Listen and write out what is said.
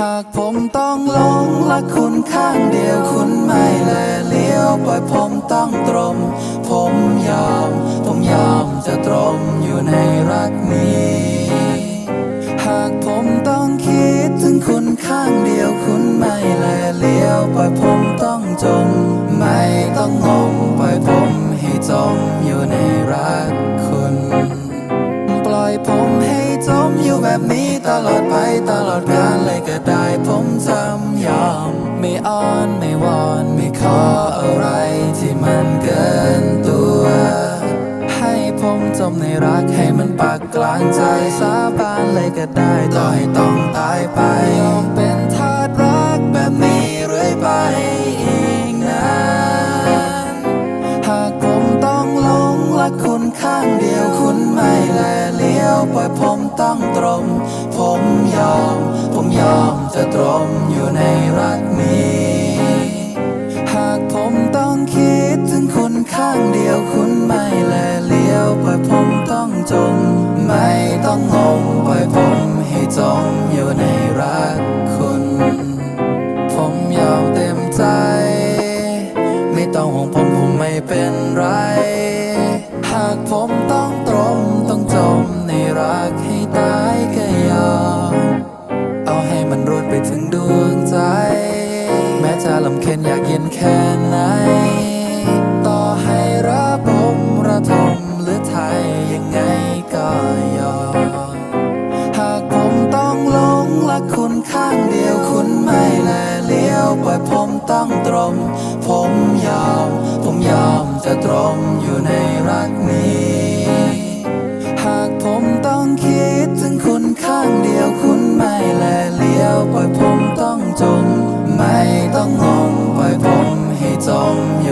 หากผมต้องหลงรักคุณข้างเดียวคุณไม่แลเลี้ยวปล่อยผมต้องตรม ผมยอม ผมยอมจะตรมอยู่ในรักนี้ หากผมต้องคิดถึงคุณข้างเดียวคุณไม่แลเลี้ยวปล่อยผมต้องจม ไม่ต้องงมปล่อยผมให้จมอยู่ในรัก ตลอดไปตลอดกาลเลยก็ได้ผมจำยอม ไม่อ้อนไม่วอน ไม่ขออะไรที่มันเกินตัว ให้ผมจมในรักให้มันปักกลางใจสาบานเลยก็ได้ต่อให้ต้องตายไปยอมเป็นทาสรักแบบนี้เรื่อยไปอีกนานหากผมต้องหลงรักคุณข้างเดียวคุณไม่แลเลี้ยวปล่อยผมต้องตรมผม ข้างเดียวคุณไม่แลเลี้ยวปล่อยผมต้องจม ไม่ต้องงมปล่อยผมให้จมอยู่ในรักคุณ ผมยอมเต็มใจ ไม่ต้องห่วงผมผมไม่เป็นไร หากผมต้องตรมต้องจมในรักให้ตายก็ยอม เอาให้มันรวดไปถึงดวงใจ แม้จะลำเค็นอยากเย็นแค่ไหน ข้างเดียวคุณไม่แลเลี้ยวปล่อยผมต้องตรง ผมยอมผมยอมจะตรงอยู่ในรักนี้ หากผมต้องคิดถึงคุณข้างเดียวคุณไม่แลเลี้ยวปล่อยผมต้องจม ไม่ต้องงงปล่อยผมให้จมอย